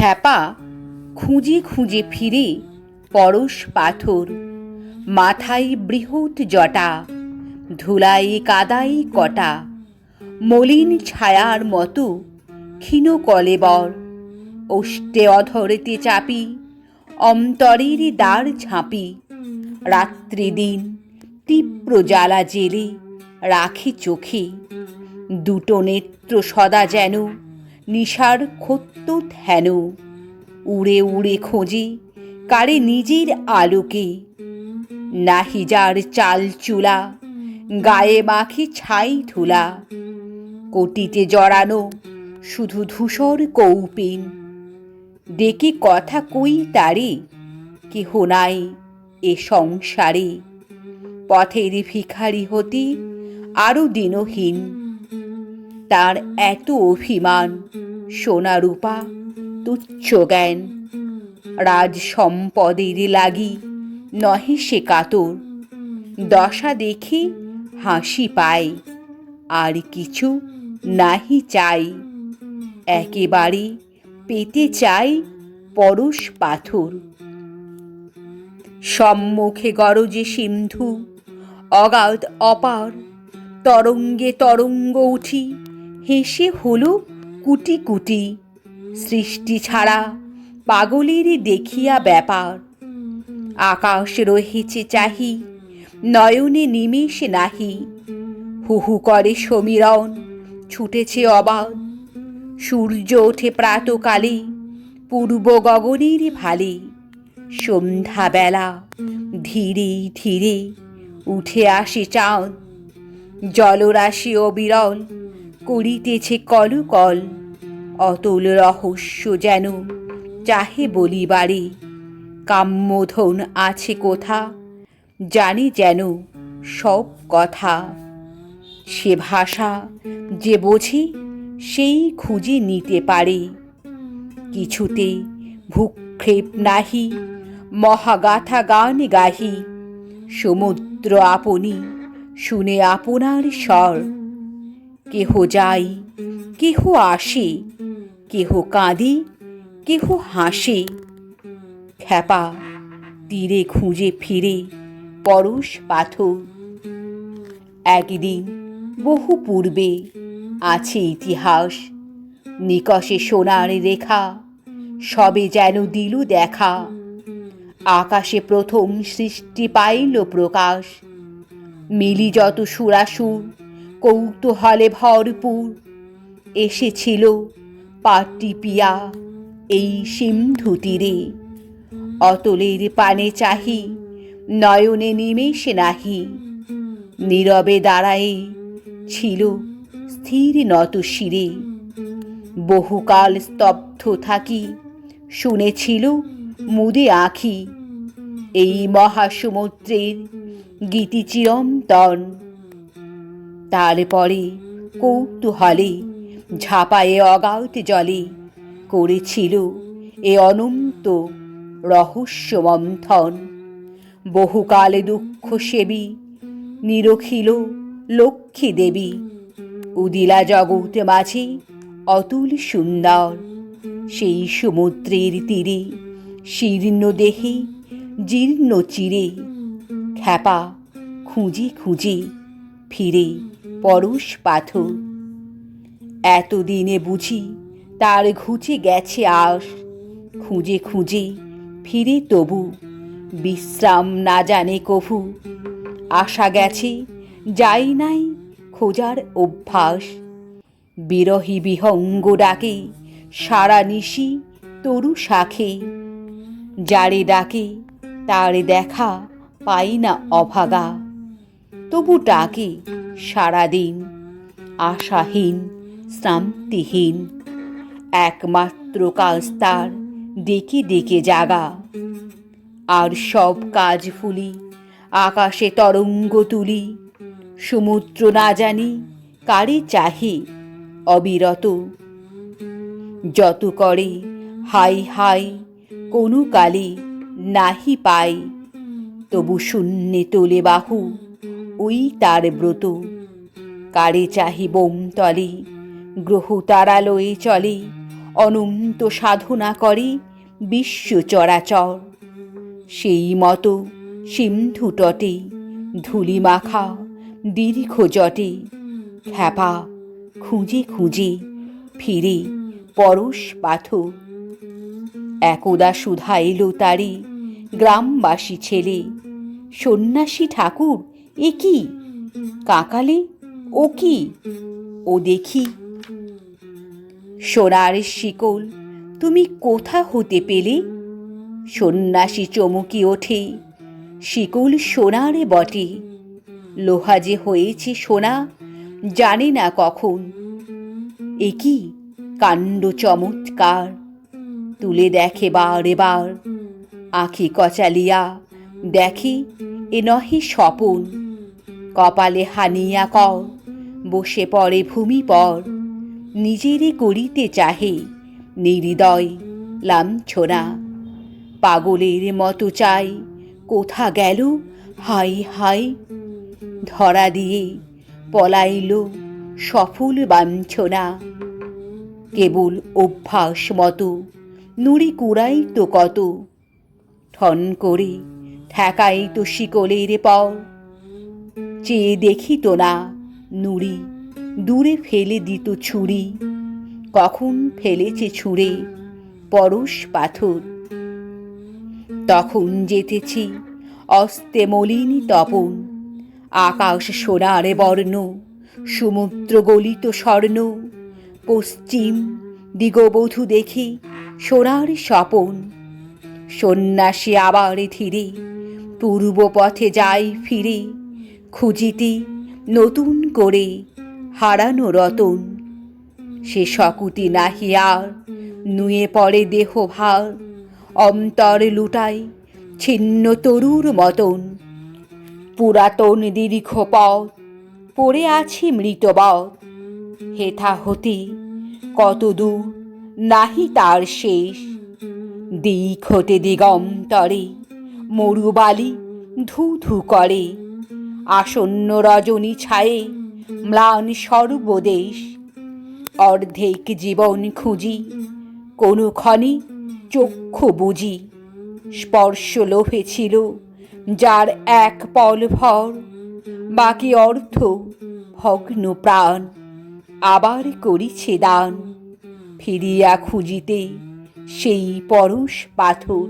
খ্যাপা, খুঁজে খুঁজে ফিরে পরশ পাথর, মাথায় বৃহৎ জটা ধুলাই কাদাই কটা, মলিন ছায়ার মতো ক্ষীণ কলেবর ওষ্টে অধরেতে চাপি, অন্তরের দ্বার ঝাঁপি, রাত্রি দিন তীব্র জ্বালা জেলে রাখি চোখে, দুটো নেত্র সদা যেন নিশার ক্ষত্য ধ্যান। উড়ে উড়ে খোঁজে কারে নিজের আলোকে। নাহি যার চাল চুলা, গায়ে মাখি ছাই ধুলা কোটিতে জড়ানো শুধু ধূসর কৌপিন। ডেকে কথা কই তারে, কেহ নাই এ সংসারে। পথের ভিখারি হতে আরও দিনহীন। তার এত অভিমান। সোনা রূপা, তুচ্ছ জ্ঞান। রাজ সম্পদের লাগি নহে সে কাতর। দশা দেখি হাসি পায়, আর কিছু নাহি চাই। একেবারে পেতে চাই পরশ পাথর। সম্মুখে গরজে সিন্ধু, অগাধ অপার, তরঙ্গে তরঙ্গ উঠি। হেসে হলো কুটি কুটি। সৃষ্টি ছাড়া পাগলের দেখিয়া ব্যাপার। আকাশ রহিছে চাহি, নয়নে নিমেষ নাহি। হুহু করে সমীরণ, ছুটেছে অবাধ। সূর্য ওঠে প্রাতকালে, পূর্ব গগনের ভালে। সন্ধ্যাবেলা ধীরে ধীরে উঠে আসে চাঁদ। জলরাশি অবিরল করিতেছে কলকল। অতুল রহস্য যেন চাহে বলিবারে। কাম্যধন আছে কোথা? জানি যেন সব কথা। সে ভাষা যে বোঝে, সেই খুঁজে নিতে পারে। কিছুতে ভূক্ষেপ নাহি, মহাগাথা গান গাহি। সমুদ্র আপনি শুনে আপনার স্বর কেহ যাই, কেহ আসে, কেহ কাঁদে, কেহ হাসে। খ্যাপা, তীরে খুঁজে ফিরে, পরশ পাথর। একদিন, বহু পূর্বে, আছে ইতিহাস নিকষে সোনার রেখা, সবে যেন দিল দেখা। আকাশে প্রথম সৃষ্টি পাইল প্রকাশ মিলি যত সুরাসুর কৌতূহলে ভরপুর। এসেছিল পাটি পিয়া এই সিন্ধু তীরে। অতলের পানে চাহি, নয়নে নিমেষে নাহি। নীরবে দাঁড়ায়ে ছিল স্থির নত শিরে। বহুকাল স্তব্ধ থাকি শুনেছিল মুদে আঁখি। এই মহাসমুদ্রের গীতি চিরন্তন তারপরে কৌতূহলে, ঝাঁপায়ে অগাধ জলে। করেছিল এ অনন্ত রহস্য মন্থন বহুকালে দুঃখ সেবী নিরখিল লক্ষ্মী দেবী উদিলা জগৎ মাঝে অতুল সুন্দর। সেই সমুদ্রের তীরে, শীর্ণ দেহে, জীর্ণ চিরে, খ্যাপা খুঁজে খুঁজে ফিরে। পরশ পাথর। এতদিনে বুঝি তার ঘুচে গেছে আস খুঁজে খুঁজে ফিরে তবু বিশ্রাম না জানে কভু। আশা গেছে যাই নাই খোঁজার অভ্যাস। বিরহী বিহঙ্গ ডাকে, সারা নিশি তরু শাখে। যারে ডাকে তার দেখা পাই না অভাগা। তবু ডাকে সারাদিন, আশাহীন শান্তিহীন একমাত্র কাজ তার ডেকে জাগা। আর সব কাজ ফুলি, আকাশে তরঙ্গ তুলি। সমুদ্র না জানি কারে চাহে অবিরত। যত করে হাই হাই কোনো কালে নাহি পাই, তবু শূন্যে তোলে বাহু। ওই তার ব্রত। কারে চাহি বোম তলে, গ্রহ তারালয়ে চলে, অনন্ত সাধনা করে বিশ্ব চরাচর। সেই মতো সিন্ধু তটে, ধুলি মাখা, দীর্ঘ জটে, খ্যাপা, খুঁজে খুঁজে ফিরে পরশ পাথর। একদা সুধা এলো তারি, গ্রামবাসী ছেলে, সন্ন্যাসী ঠাকুর এ কি? কাকালে, ও কি? ও দেখি। সোনার শিকল, তুমি কোথা হতে পেলে? সন্ন্যাসী চমকি ওঠে, শিকল সোনার বটে। লোহা যে হয়েছে সোনা, জানে না কখন। এ কি? কাণ্ড চমৎকার, তুলে দেখে বারে বার আঁখি কচালিয়া দেখে, এ নহে স্বপন। কপালে হানিয়া কর, বসে পড়ে ভূমি পর নিজেরে করিতে চাহে নির্দয় লাঞ্ছনা। পাগলের মতো চাই, কোথা গেল? হাই হাই ধরা দিয়ে পলাইল সফল বাঞ্ছনা। কেবল অভ্যাস মতো, নুড়ি কুড়াই তো কত। ঠন করে ঠেকাই তো শিকলের পর। চেয়ে দেখি তো না নুড়ি। দূরে ফেলে দিত ছুরি। কখন ফেলেছে ছুঁড়ে পরশ পাথর। তখন যেতেছি অস্তে মলিনী তপন। আকাশ সোনারে বর্ণ, সমুদ্র গলিত স্বর্ণ। পশ্চিম দিগবধূ দেখি সোনার স্বপন। সন্ন্যাসী আবার ধীরে পূর্ব পথে যাই ফিরে। খুঁজিতে নতুন করে হারানো রতন। সে শকুতি নাহি আর নুয়ে পড়ে দেহ ভার। অন্তর লুটাই ছিন্ন তরুর মতন। পুরাতন দীর্ঘ পথ পড়ে আছে মৃতবধ হেথা হতে কত দূর নাহি তার শেষ। দিক হতে দিগন্তরে মরুবালি ধু ধু করে। আসন্ন রজনী ছায়ে ম্লান সর্বদেশ। অর্ধেক জীবন খুঁজি কোনো ক্ষণে চক্ষু বুঝি। স্পর্শ লোভে ছিল যার এক পল ভর, বাকি অর্থ ভগ্ন প্রাণ আবার করিছে দান। ফিরিয়া খুঁজিতে সেই পরশ পাথর